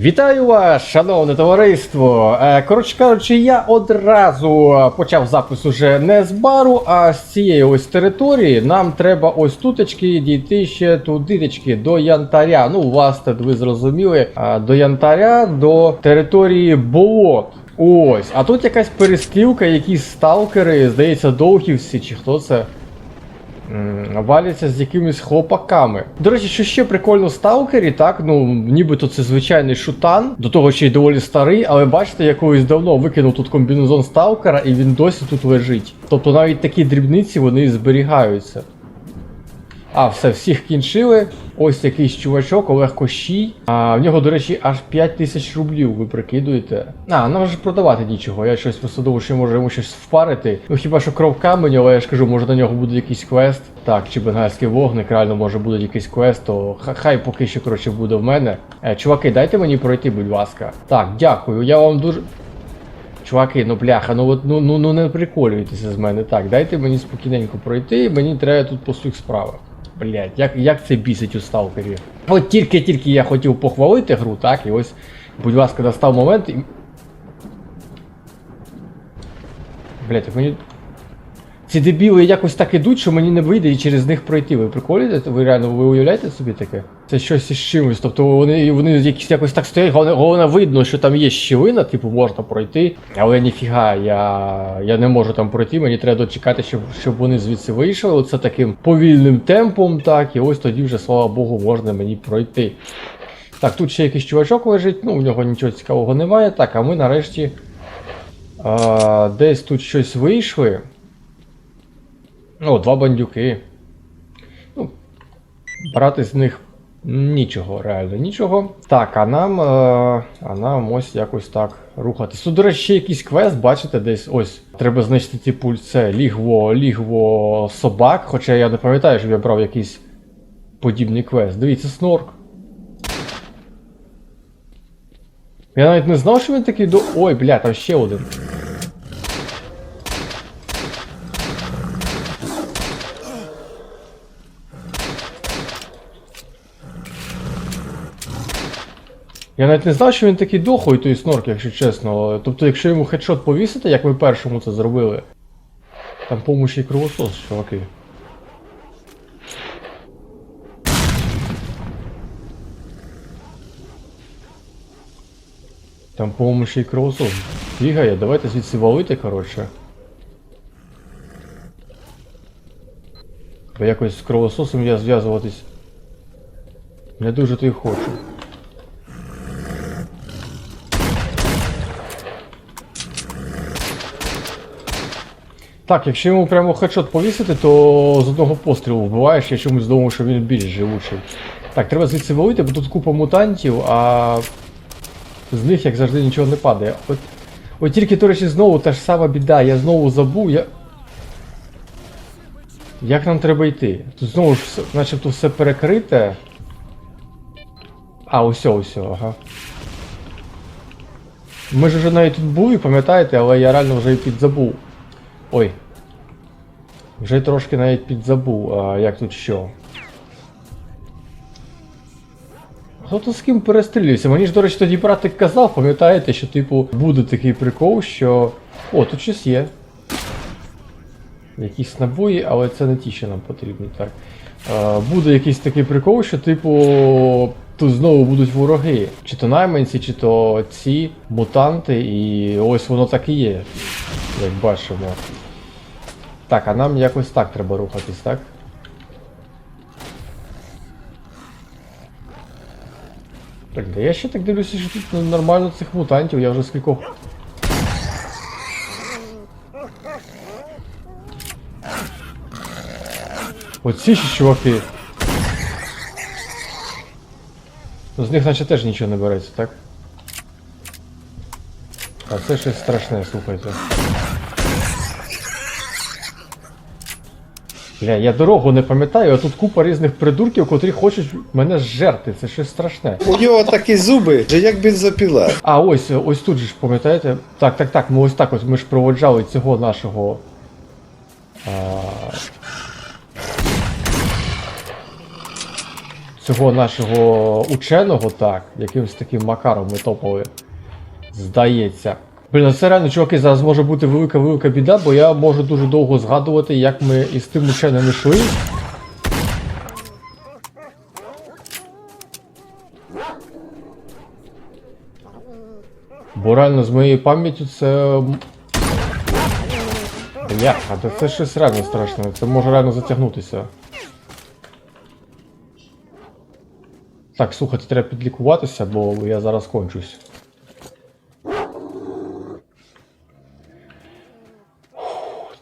Вітаю вас, шановне товариство! Е, Коротше кажучи, я одразу почав запис уже не з бару, а з цієї ось території. Нам треба ось тутечки дійти ще тудитечки до янтаря. Ну, власне, ви зрозуміли, до янтаря, до території болот. Ось, а тут якась перестрілка, якісь сталкери, здається, довгівці, чи хто це? Валяться з якимись хлопаками. До речі, що ще прикольно сталкері, так, ну нібито це звичайний шутан, до того ще й доволі старий, але бачите, я колись давно викинув тут комбінезон сталкера і він досі тут лежить. Тобто навіть такі дрібниці вони зберігаються. А, все, всіх кінчили. Ось якийсь чувачок, Олег Кощій. А в нього, до речі, аж 5 тисяч рублів, ви прикидуєте. А, нам вже продавати нічого. Я щось думав, що може йому щось впарити. Ну хіба що кров камені, але я ж кажу, може на нього буде якийсь квест. Так, чи бенгальський вогник, реально може буде якийсь квест, то хай поки що коротше буде в мене. Е, чуваки, дайте мені пройти, будь ласка. Так, дякую. Я вам дуже. Чуваки, ну бляха, ну от ну, ну, ну не приколюйтеся з мене. Так, дайте мені спокійненько пройти, мені треба тут по своїх справах. Блять, як, як це бісить у сталкері. От тільки-тільки я хотів похвалити гру, так, і ось, будь ласка, настав момент. І... Блять, так мені. Ці дебіли якось так ідуть, що мені не вийде і через них пройти. Ви приколюєте? Ви реально ви уявляєте собі таке? Це щось із чимось. Тобто вони, вони якісь якось так стоять, головне, головне видно, що там є щілина, типу можна пройти. Але ніфіга, я, я не можу там пройти, мені треба дочекати, щоб, щоб вони звідси вийшли. Оце таким повільним темпом, так, і ось тоді вже, слава Богу, можна мені пройти. Так, тут ще якийсь чувачок лежить, ну у нього нічого цікавого немає. Так, а ми нарешті а, десь тут щось вийшли. Ну, два бандюки. Ну, брати з них нічого, реально нічого. Так, а нам. Е, а нам ось якось так рухатись. Тут, до речі, ще якийсь квест, бачите, десь ось. Треба знищити ті пульце, лігво, лігво собак. Хоча я не пам'ятаю, щоб я брав якийсь подібний квест. Дивіться, снорк. Я навіть не знав, що він такий до. Ой, бля, там ще один. Я навіть не знав, що він такий дохлий, той снорк, якщо чесно. Тобто, якщо йому хедшот повісити, як ми першому це зробили. Там по-моєму кровосос, чуваки. Там, по-моєму, кровосос бігає, давайте звідси валити, коротше. Бо якось з кровососом я зв'язуватись не дуже то хочу. Так, якщо йому прямо хедшот повісити, то з одного пострілу вбиваєш, я чомусь думав, що він більш живучий. Так, треба звідси валити, бо тут купа мутантів, а з них, як завжди, нічого не падає. От, от тільки, до речі, знову та ж сама біда, я знову забув, я. Як нам треба йти? Тут знову ж начебто все перекрите. А, усьо, усьо, ага. Ми ж вже навіть тут були, пам'ятаєте, але я реально вже і підзабув. Ой. Вже трошки навіть підзабув, а як тут що. Хто то з ким перестрілюється? Мені ж, до речі, тоді братик казав, пам'ятаєте, що типу буде такий прикол, що. О, тут щось є. Якісь набої, але це не ті, що нам потрібні, так. Буде якийсь такий прикол, що, типу, тут знову будуть вороги. Чи то найманці, чи то ці мутанти, і ось воно так і є, як бачимо. Так, а нам якось так треба рухатись, так? Так, да я ще так дивлюся, що тут нормально цих мутантів, я вже скількох. Оці ще чуваки. Ну, З них наче теж нічого не береться, так? А це щось страшне, слухайте. Бля, я дорогу не пам'ятаю, а тут купа різних придурків, котрі хочуть мене зжерти. Це щось страшне. У нього такі зуби, що як бензопіла. А, ось, ось тут же ж, пам'ятаєте? Так, так, так, ми ось так ось ми ж проводжали цього нашого. А... цього нашого ученого, так, якимось таким макаром ми топали. Здається. Блін, ну це реально, чуваки, зараз може бути велика-велика біда, бо я можу дуже довго згадувати, як ми із тим ученим йшли. Бо реально з моєю пам'яттю це. м, Бляха, це щось реально страшне, це може реально затягнутися. Так, слухайте, треба підлікуватися, бо я зараз кончусь.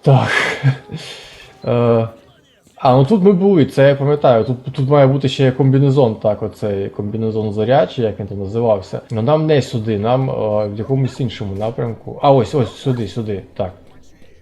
Так. Е, а, ну тут ми були, це я пам'ятаю. Тут, тут має бути ще комбінезон, так, оцей комбінезон зоря, чи як він там називався. Ну нам не сюди, нам е, в якомусь іншому напрямку. А ось, ось, сюди, сюди. Так.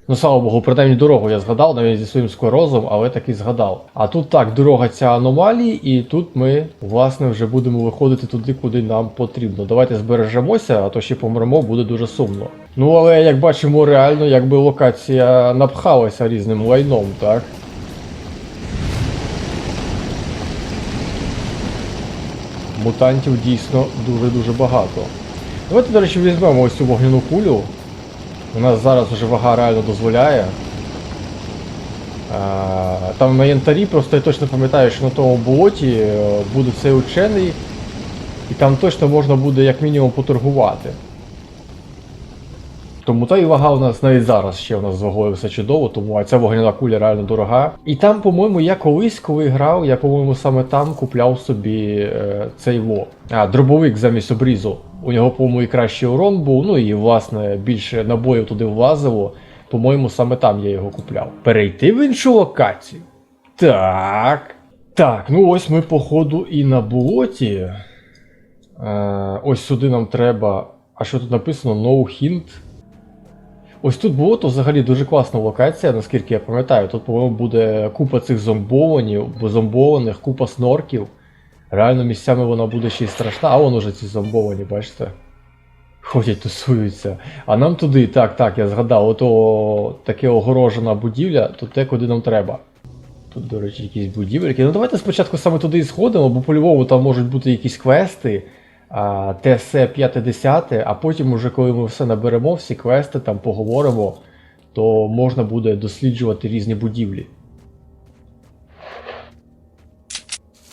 Ну, слава Богу, принаймні дорогу я згадав, навіть зі своїм скорозом, але таки згадав. А тут так, дорога ця аномалії, і тут ми, власне, вже будемо виходити туди, куди нам потрібно. Давайте збережемося, а то ще помремо, буде дуже сумно. Ну, але як бачимо, реально, якби локація напхалася різним лайном, так? Мутантів дійсно дуже-дуже багато. Давайте, до речі, візьмемо ось цю вогняну кулю. У нас зараз вже вага реально дозволяє. Там на янтарі просто я точно пам'ятаю, що на тому болоті е, буде цей учений, і там точно можна буде як мінімум поторгувати. Тому та і вага у нас навіть зараз ще у нас з вагою все чудово, тому а ця вогняна куля реально дорога. І там, по-моєму, я колись, коли грав, я, по-моєму, саме там купляв собі е, цей во. А, дробовик замість обрізу. У нього, по-моєму, і кращий урон був, ну і власне більше набоїв туди влазило. По-моєму, саме там я його купляв. Перейти в іншу локацію. Так. Так, ну ось ми, походу, і на болоті. Е, ось сюди нам треба. А що тут написано? No hint. Ось тут болото взагалі дуже класна локація, наскільки я пам'ятаю. Тут, по-моєму, буде купа цих зомбованів, зомбованих, купа снорків. Реально місцями вона буде ще й страшна, а вон уже ці зомбовані, бачите? Ходять, тусуються. А нам туди, так, так, я згадав, ото таке огорожена будівля, то те, куди нам треба. Тут, до речі, якісь будівельки. Ну давайте спочатку саме туди і сходимо, бо по-любому там можуть бути якісь квести. ТС 50, а потім, уже коли ми все наберемо, всі квести там поговоримо, то можна буде досліджувати різні будівлі.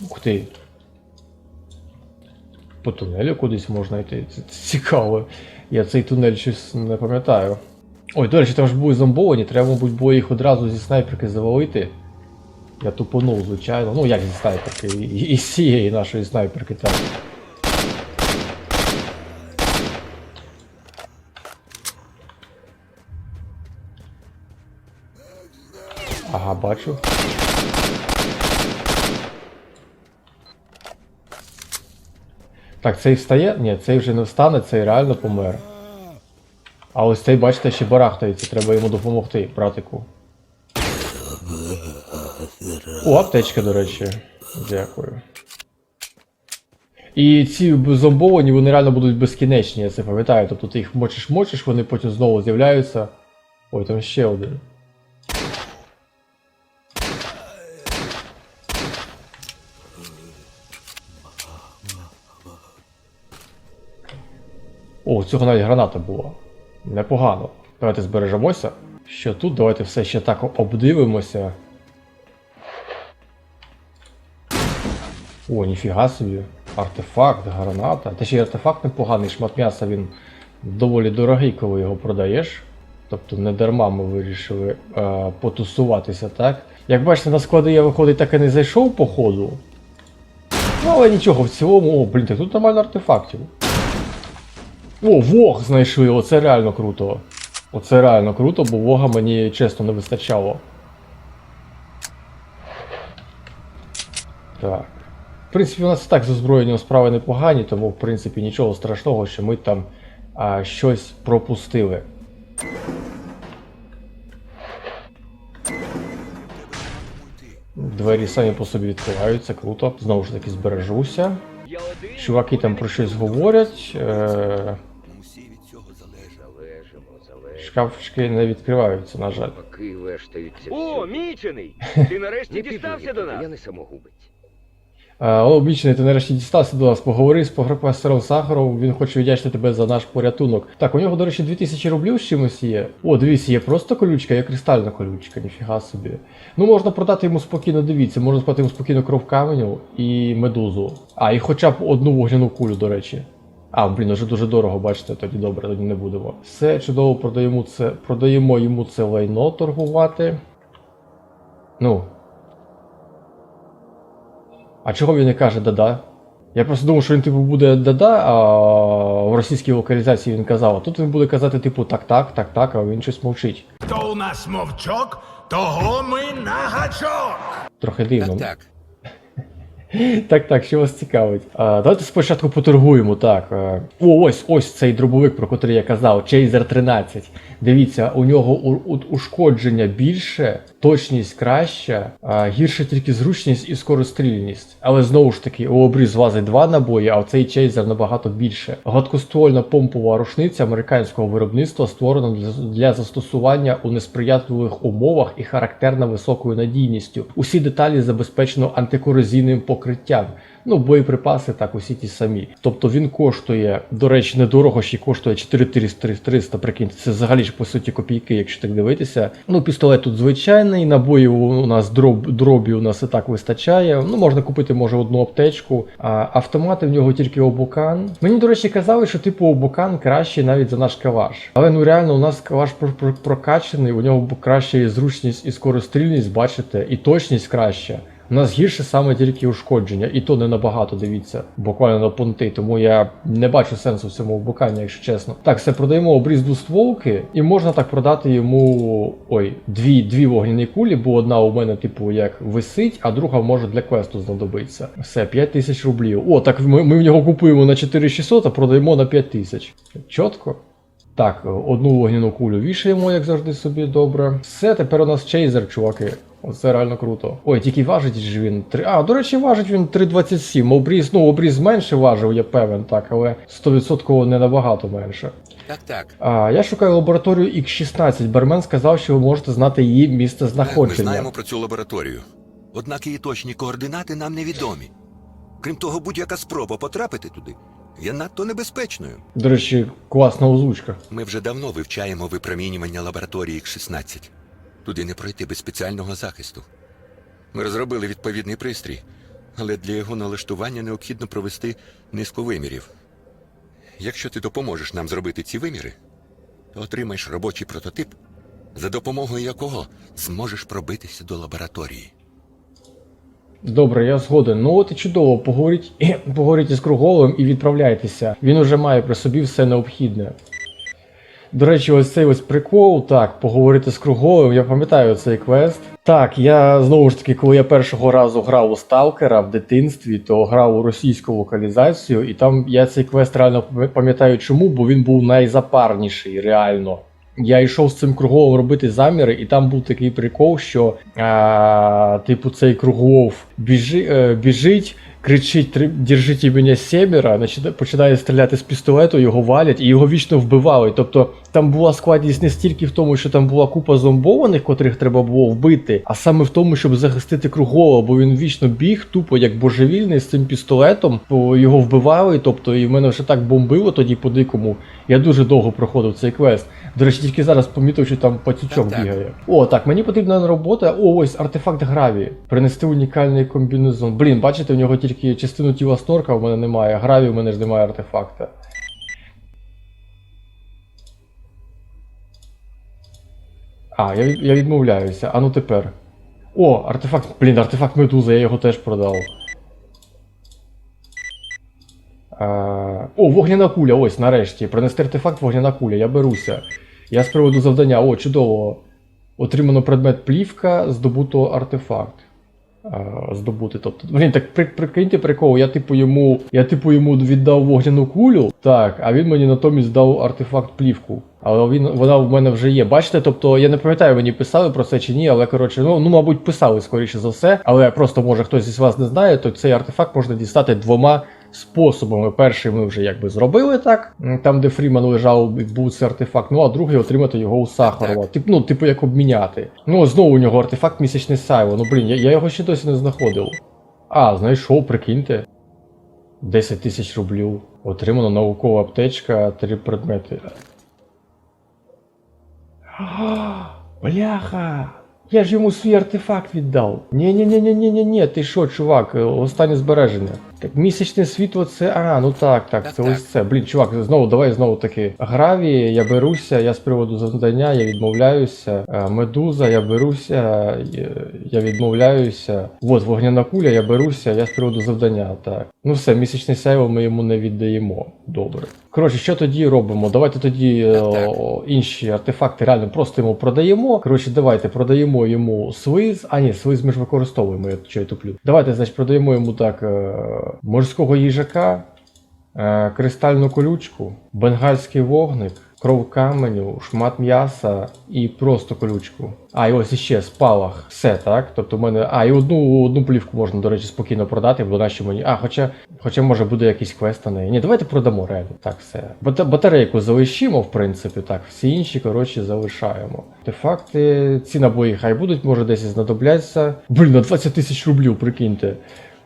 Ух ти. По тунелю кудись можна йти. Це цікаво. Я цей тунель щось не пам'ятаю. Ой, до речі, там ж були зомбовані, треба, мабуть, було їх одразу зі снайперки завалити. Я тупонув, звичайно. Ну як зі снайперки, і з цієї нашої снайперки так. Бачу. Так, цей встає? Ні, цей вже не встане, цей реально помер. А ось цей, бачите, ще барахтається, треба йому допомогти, братику. О, аптечка, до речі. Дякую. І ці зомбовані, вони реально будуть безкінечні, я це пам'ятаю. Тобто ти їх мочиш-мочиш, вони потім знову з'являються. Ой, там ще один. О, цього навіть граната була. Непогано. Давайте збережемося. Що тут? Давайте все ще так обдивимося. О, ніфіга собі. Артефакт, граната. Та ще й артефакт непоганий, шмат м'яса він доволі дорогий, коли його продаєш. Тобто не дарма ми вирішили е, потусуватися, так? Як бачите, на склади я виходить так і не зайшов по ходу. Ну, але нічого, в цілому, о, блін, так тут нормально артефактів. О, Вог знайшли, оце реально круто. Оце реально круто, бо Вога мені чесно не вистачало. Так. В принципі, у нас так з озброєнням справи непогані, тому в принципі нічого страшного, що ми там а, щось пропустили. Двері самі по собі відкриваються, круто. Знову ж таки збережуся. Чуваки там про щось говорять. Е- шкафчики не відкриваються, на жаль. Поки вештаються О, всюди. мічений! Ти нарешті Не дістався до нас. Я не самогубець. Е, Обічний, ти нарешті дістався до нас, поговори з професором Сахаром, він хоче віддячити тебе за наш порятунок. Так, у нього, до речі, 2000 рублів з чимось є. О, дивіться, є просто колючка, є кристальна колючка, ніфіга собі. Ну, можна продати йому спокійно, дивіться, можна продати йому спокійно кров каменю і медузу. А, і хоча б одну вогняну кулю, до речі. А, блін, вже дуже дорого, бачите, тоді добре, тоді не будемо. Все чудово, продаємо це, продаємо йому це лайно торгувати. Ну. А чого він не каже да-да? Я просто думав, що він типу буде да-да, а в російській локалізації він казав, а тут він буде казати, типу, так-так, так-так, а він щось мовчить. Хто у нас мовчок, того ми на гачок. Трохи дивно. Так, так. Так, так, що вас цікавить? А, давайте спочатку поторгуємо. Так. е. О, ось ось цей дробовик, про котрий я казав, Chaser 13. Дивіться, у нього ушкодження більше, точність краща, а, гірше тільки зручність і скорострільність. Але знову ж таки, у обріз влазить два набої, а в цей чейзер набагато більше. Гладкоствольна помпова рушниця американського виробництва створена для, застосування у несприятливих умовах і характерна високою надійністю. Усі деталі забезпечено антикорозійним покриттям. Ну, боєприпаси так усі ті самі. Тобто він коштує, до речі, недорого ще коштує 4300, прикиньте, це взагалі ж по суті копійки, якщо так дивитися. Ну, пістолет тут звичайний, набоїв у нас дроб, дробі у нас і так вистачає. Ну, можна купити, може, одну аптечку. А автомати в нього тільки обукан. Мені, до речі, казали, що типу обукан кращий навіть за наш каваш. Але ну реально у нас каваш про- про- прокачаний, у нього краща і зручність і скорострільність, бачите, і точність краща. У нас гірше саме тільки ушкодження, і то не набагато, дивіться, буквально на понти, тому я не бачу сенсу в цьому буканні, якщо чесно. Так, все продаємо обріз двостволки, і можна так продати йому ой, дві, дві вогняні кулі, бо одна у мене, типу, як висить, а друга може для квесту знадобиться. Все, 5 тисяч рублів. О, так ми, ми в нього купуємо на 4600, а продаємо на 5 тисяч. Чітко. Так, одну вогняну кулю вішаємо, як завжди собі добре. Все, тепер у нас чейзер, чуваки. Оце реально круто. Ой, тільки важить ж він 3. А, до речі, важить він 3,27. Обріз, ну, обріз менше важив, я певен, так, але 100% не набагато менше. Так, так. А, я шукаю лабораторію X16. Бармен сказав, що ви можете знати її місце Так, Ми знаємо про цю лабораторію. Однак її точні координати нам невідомі. Крім того, будь-яка спроба потрапити туди є надто небезпечною. До речі, класна озвучка. Ми вже давно вивчаємо випромінювання лабораторії X16. Туди не пройти без спеціального захисту. Ми розробили відповідний пристрій, але для його налаштування необхідно провести низку вимірів. Якщо ти допоможеш нам зробити ці виміри, то отримаєш робочий прототип, за допомогою якого зможеш пробитися до лабораторії. Добре, я згоден. Ну от і чудово, поговоріть, поговоріть із Круговим і відправляйтеся. Він уже має при собі все необхідне. До речі, ось цей ось прикол, так, поговорити з Круговим, я пам'ятаю цей квест. Так, я знову ж таки, коли я першого разу грав у Сталкера в дитинстві, то грав у російську локалізацію, і там я цей квест реально пам'ятаю чому, бо він був найзапарніший, реально. Я йшов з цим круговим робити заміри, і там був такий прикол, що а, типу цей кругов біжи, е, біжить, кричить «Три- «Держите мене сєбера, починає- стріляти з пістолету, його валять і його вічно вбивали. Тобто там була складність не стільки в тому, що там була купа зомбованих, котрих треба було вбити, а саме в тому, щоб захистити кругового, бо він вічно біг, тупо як божевільний з цим пістолетом, його вбивали. Тобто, і в мене вже так бомбило тоді по дикому. Я дуже довго проходив цей квест. До речі, тільки зараз помітив, що там пацючок Так, так. бігає. О, так, мені потрібна робота. О, ось артефакт граві. Принести унікальний комбінезон. Блін, бачите, в нього тільки частину тіла снорка в мене немає. Граві в мене ж немає артефакта. А, я, я відмовляюся. А ну тепер. О, артефакт. Блін, артефакт медуза, я його теж продав. Е, О, вогняна куля, ось нарешті. Принести артефакт вогняна куля, я беруся. Я з приводу завдання, о, чудово. Отримано предмет плівка, здобуто артефакт. Е, здобути. Тобто, блін, так при, прикиньте прикол, я типу йому. Я типу йому віддав вогняну кулю, так, а він мені натомість дав артефакт плівку. Але він, вона в мене вже є. Бачите, тобто я не пам'ятаю, мені писали про це чи ні, але коротше, ну, ну мабуть, писали скоріше за все. Але просто може хтось із вас не знає, то цей артефакт можна дістати двома способами. Перший ми вже якби зробили так, там, де Фріман лежав, був цей артефакт. Ну а другий отримати його у Сахарова. Тип, ну, типу, як обміняти. Ну, знову у нього артефакт місячне сайво. Ну блін, я, я його ще досі не знаходив. А, знайшов, прикиньте. 10 тисяч рублів. Отримано наукова аптечка, три предмети. Бляха! Я ж йому свій артефакт віддав. ні ні ні ні ні ні ні ти що, чувак, е, останнє збереження. Так, місячне світло це. А, ну так, так, Так, це так. ось це. Блін, чувак, знову давай знову таки. Граві, я беруся, я з приводу завдання, я відмовляюся. Е, Медуза, я беруся, е, я відмовляюся. Вот, вогняна куля, я беруся, я з приводу завдання. Так. Ну все, місячне сяйво ми йому не віддаємо. Добре. Коротше, що тоді робимо? Давайте тоді е, Так, так. о, інші артефакти реально просто йому продаємо. Коротше, давайте продаємо йому свиз. А ні, свиз ми ж використовуємо, я що я туплю. Давайте, значить, продаємо йому так морського їжака, е, кристальну колючку, бенгальський вогник, кров каменю, шмат м'яса і просто колючку. А, і ось іще спалах. Все, так? Тобто в мене. А, і одну, одну плівку можна, до речі, спокійно продати, бо наші мені. А, хоча, хоча може буде якийсь квест на неї. Ні, давайте продамо реально. Так, все. Батарейку залишимо, в принципі, так. Всі інші, коротше, залишаємо. Артефакти, ці набої хай будуть, може десь і знадобляться. Блін, на 20 тисяч рублів, прикиньте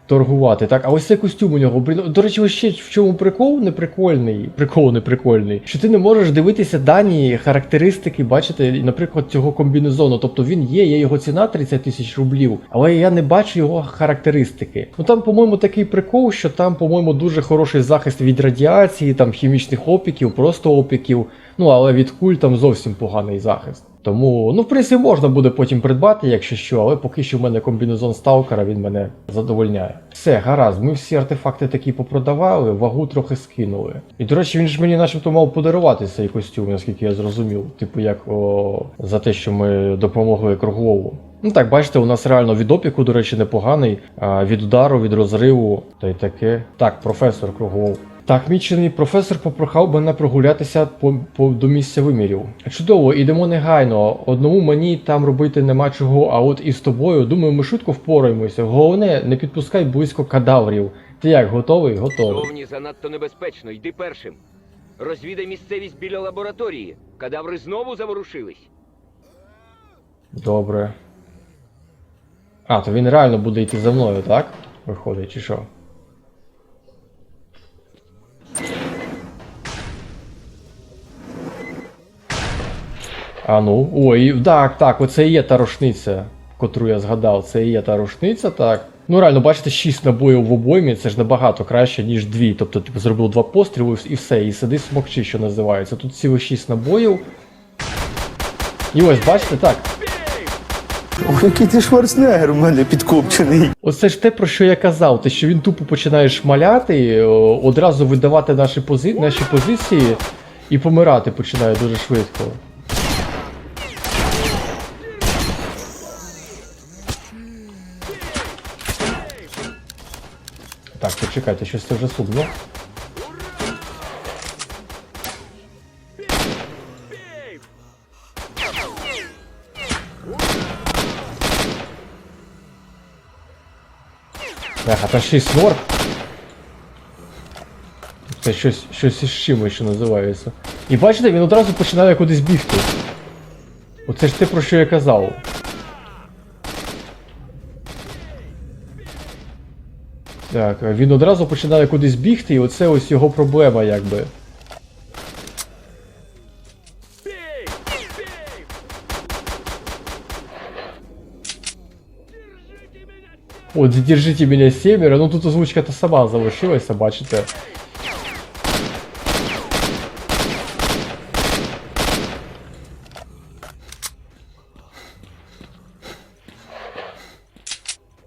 торгувати. Так, а ось цей костюм у нього. До речі, ось ще в чому прикол неприкольний. Прикол неприкольний. Що ти не можеш дивитися дані характеристики, бачите, наприклад, цього комбінезону. Тобто він є, є його ціна 30 тисяч рублів, але я не бачу його характеристики. Ну там, по-моєму, такий прикол, що там, по-моєму, дуже хороший захист від радіації, там хімічних опіків, просто опіків. Ну, але від куль там зовсім поганий захист. Тому, ну, в принципі, можна буде потім придбати, якщо що, але поки що в мене комбінезон сталкера, він мене задовольняє. Все, гаразд, ми всі артефакти такі попродавали, вагу трохи скинули. І до речі, він ж мені начебто мав подарувати цей костюм, наскільки я зрозумів. Типу, як о, за те, що ми допомогли Круглову. Ну так, бачите, у нас реально від опіку, до речі, непоганий, а від удару, від розриву та й таке. Так, професор Круглов. Так, мій чинний професор попрохав мене прогулятися по, по, до місця вимірів. Чудово, ідемо негайно. Одному мені там робити нема чого, а от із тобою, думаю, ми швидко впораємося. Головне, не підпускай близько кадаврів. Ти як, готовий? Готовий. Зовні занадто небезпечно, йди першим. Розвідай місцевість біля лабораторії. Кадаври знову заворушились. Добре. А, то він реально буде йти за мною, так? Виходить, чи що? А ну, ой, так, так, оце і є та рушниця, котру я згадав. Це і є та рушниця, так. Ну реально, бачите, 6 набоїв в обоймі, це ж набагато краще, ніж дві. Тобто, типу, зробив два постріли і все, і сиди смокчи, що називається. Тут цілих 6 набоїв. І ось, бачите, так. Ох, який ти шварценеггер у мене підкопчений. Оце ж те, про що я казав, те, що він тупо починає шмаляти, одразу видавати наші, пози... наші позиції і помирати починає дуже швидко. Так, почекайте, щось це вже сумно. Ага, та ще й снорк. Це щось, щось із чимось, що називається. І бачите, він одразу починає кудись бігти. Оце ж те, про що я казав. Так, він одразу починає кудись бігти, і оце ось його проблема, якби. От, задержите мене семеро, ну тут озвучка та сама залишилася, бачите.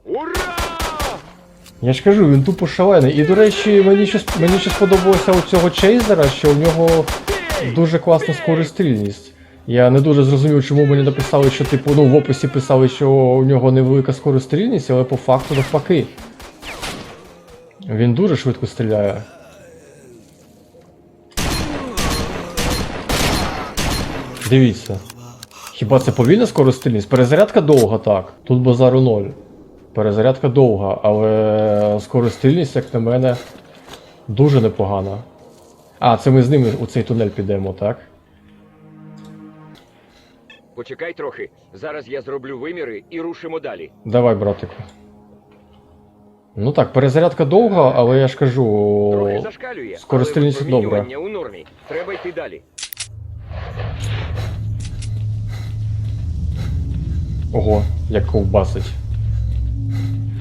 Ура! Я ж кажу, він тупо шалений. І до речі, мені ще, мені ще сподобалося у цього чейзера, що у нього дуже класна скорострільність. Я не дуже зрозумів, чому мені написали, що типу, ну в описі писали, що у нього невелика скорострільність, але по факту навпаки. Він дуже швидко стріляє. Дивіться. Хіба це повільна скорострільність? Перезарядка довга, так. Тут базару ноль. Перезарядка довга, але скорострільність, як на мене, дуже непогана. А, це ми з ними у цей тунель підемо, так? Почекай трохи. Зараз я зроблю виміри і рушимо далі. Давай, братику. Ну так, перезарядка довга, але я ж кажу. Зашкалює, скористильність але добра. випромінювання у нормі. Треба йти далі. Ого, як ковбасить.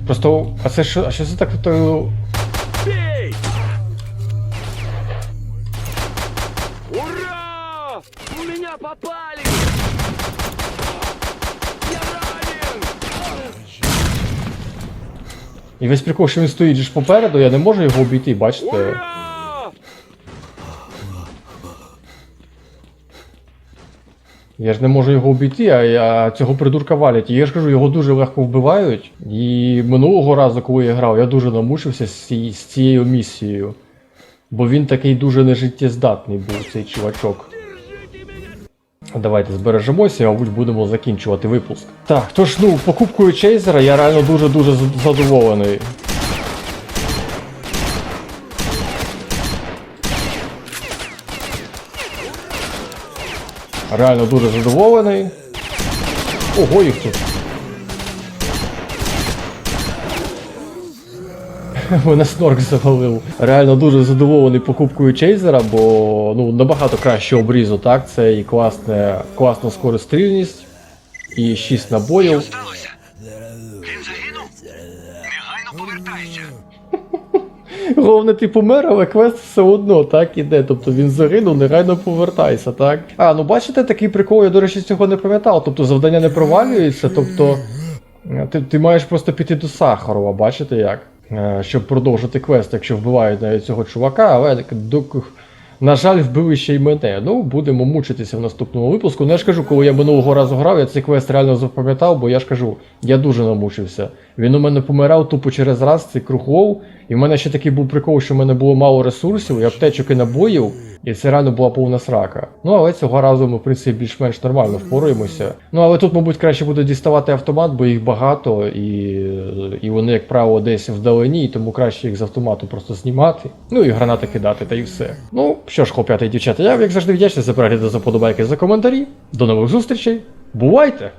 Просто. А це що. А що це так то. Бей! Ура! У меня попали! Я ранен! І весь прикол, що він стоїть ж попереду, я не можу його обійти, бачите? Ура! Я ж не можу його обійти, а я цього придурка валять. І я ж кажу, його дуже легко вбивають. І минулого разу, коли я грав, я дуже намучився з, ці- з цією місією. Бо він такий дуже нежиттєздатний був, цей чувачок. Давайте збережемося, і, мабуть, будемо закінчувати випуск. Так, тож, ну, покупкою Чейзера я реально дуже-дуже задоволений. Реально дуже задоволений. Ого, їх тут. Мене снорк завалив. Реально дуже задоволений покупкою Чейзера, бо ну, набагато краще обрізу, так? Це і класне, класна скорострільність, і 6 набоїв. Головне, ти помер, але квест все одно так іде. Тобто він загинув, негайно повертайся, так? А, ну бачите, такий прикол, я, до речі, цього не пам'ятав. Тобто завдання не провалюється, тобто е, ти, ти маєш просто піти до Сахарова, бачите як? Е, Щоб продовжити квест, якщо вбивають навіть цього чувака, але до- на жаль, вбили ще й мене. Ну, будемо мучитися в наступному випуску. Ну я ж кажу, коли я минулого разу грав, я цей квест реально запам'ятав, бо я ж кажу, я дуже намучився. Він у мене помирав тупо через раз, цей круглов. І в мене ще такий був прикол, що в мене було мало ресурсів, і аптечок і набоїв, і це реально була повна срака. Ну але цього разу ми, в принципі, більш-менш нормально впораємося. Ну але тут, мабуть, краще буде діставати автомат, бо їх багато, і, і вони, як правило, десь вдалині, тому краще їх з автомату просто знімати. Ну і гранати кидати, та й все. Ну що ж, хлоп'ята і дівчата, я як завжди вдячний за перегляди, за подобайки, за коментарі. До нових зустрічей. Бувайте!